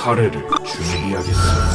사례를 준비하겠어. 죽음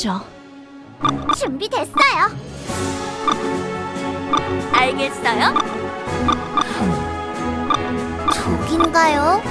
하죠. 준비됐어요. 알겠어요? 저긴가요?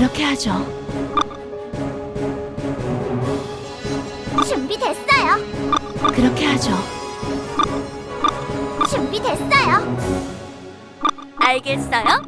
그렇게 하죠. 준비됐어요. 그렇게 하죠. 준비됐어요. 알겠어요?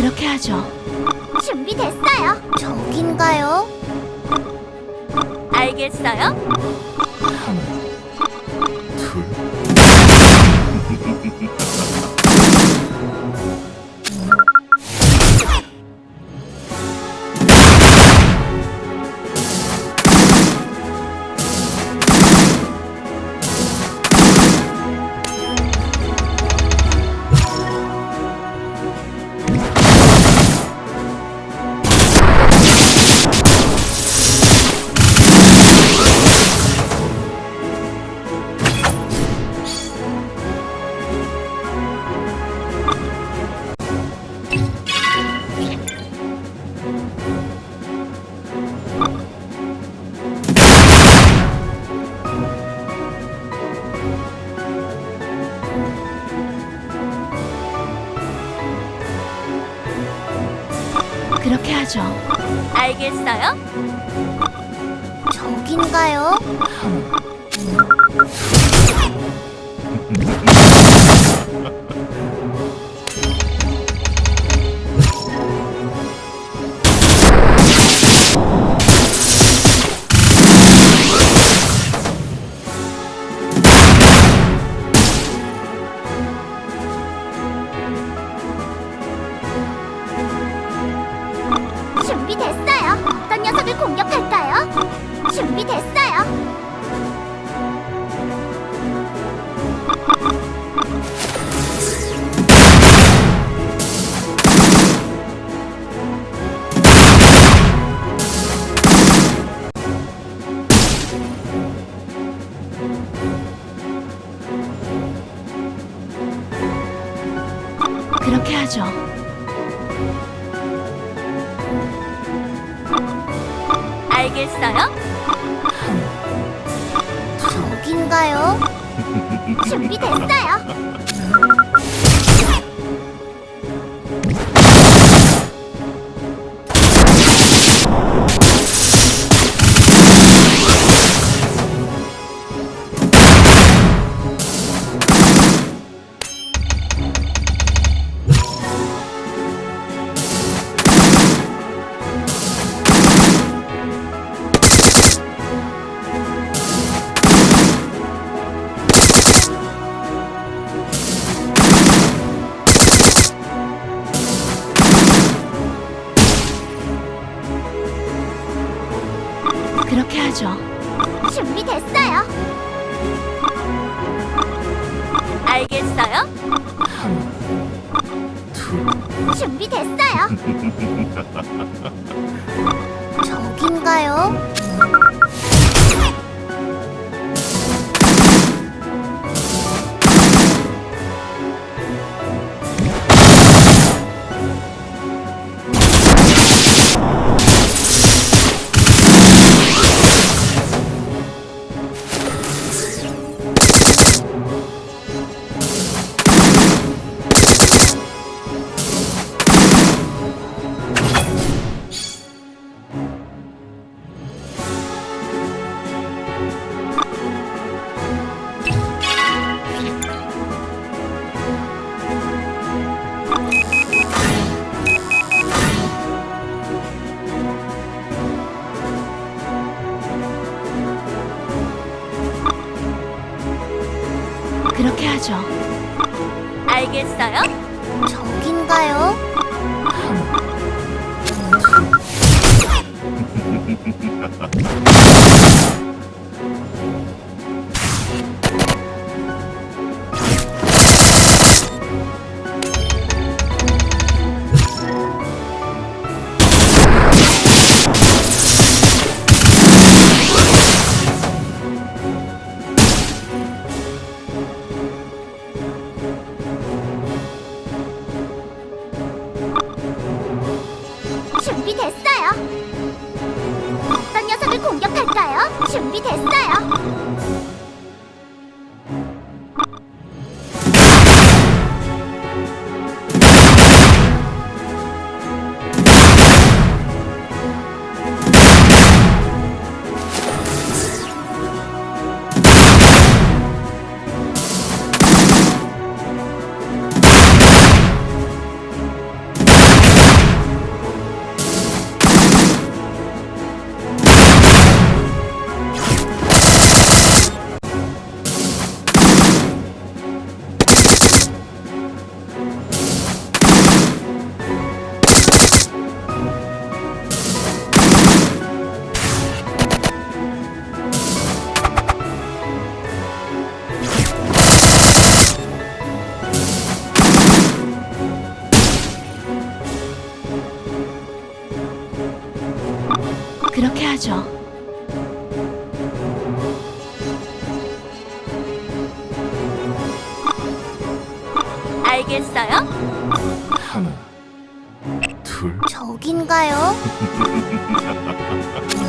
그렇게 하죠. 준비됐어요. 저긴가요? 알겠어요? 둘. 그렇게 하죠. 알겠어요? 저긴가요? 됐어요. 그렇게 하죠. 알겠어요? 저긴가요? 준비됐어요. 준비됐어요. 저긴가요? 어떤 녀석을 공격할까요? 준비됐어요. 하죠. 알겠어요? 하나, 둘, 저긴가요?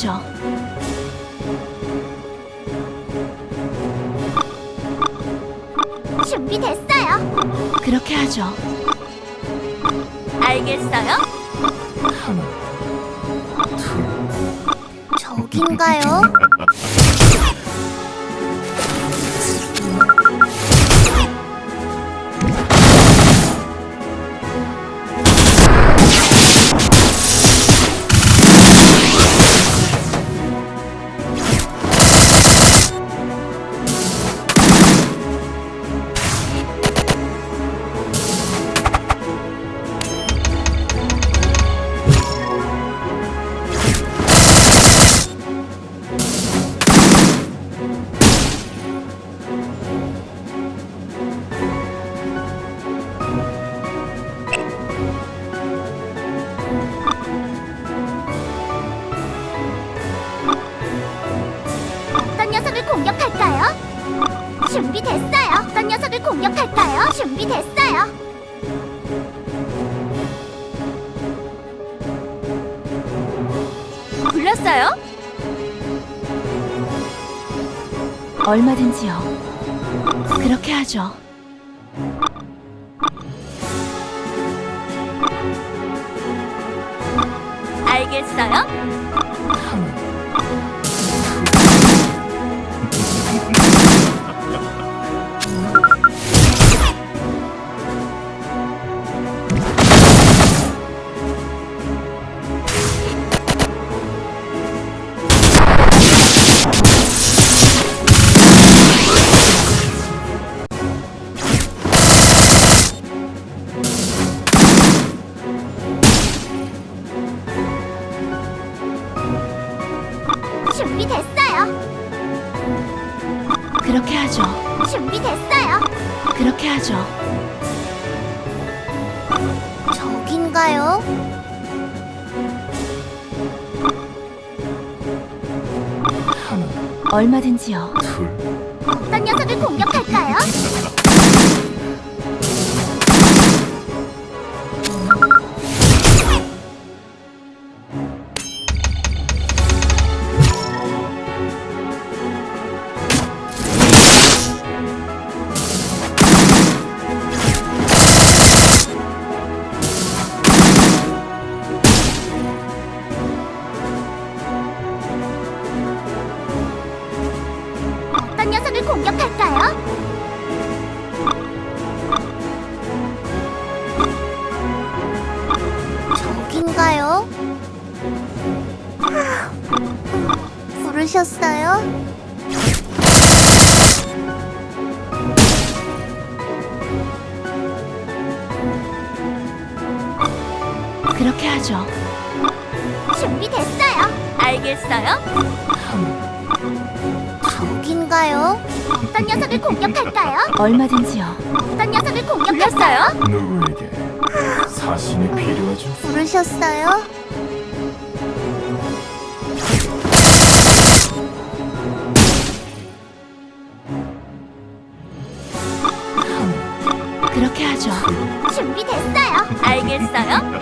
하죠. 준비됐어요. 그렇게 하죠. 알겠어요? 하나, 둘, 저긴가요? 녀석을 공격할까요? 준비됐어요. 불렀어요? 얼마든지요. 그렇게 하죠. 알겠어요? 그렇게 하죠. 준비됐어요. 그렇게 하죠. 저긴가요? 얼마든지요. 둘, 어떤 녀석을 공격할까요? 그렇게 하죠. 준비됐어요. 알겠어요? 저긴가요? 어떤 녀석을 공격할까요? 얼마든지요. 어떤 녀석을 공격할까요? 누구에게 사신이 필요하죠? 부르셨어요? 그렇게 하죠. 준비됐어요. 알겠어요?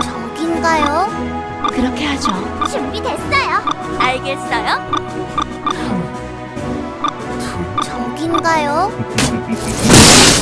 저긴가요? 그렇게 하죠. 준비됐어요. 알겠어요? 둘, 저긴가요?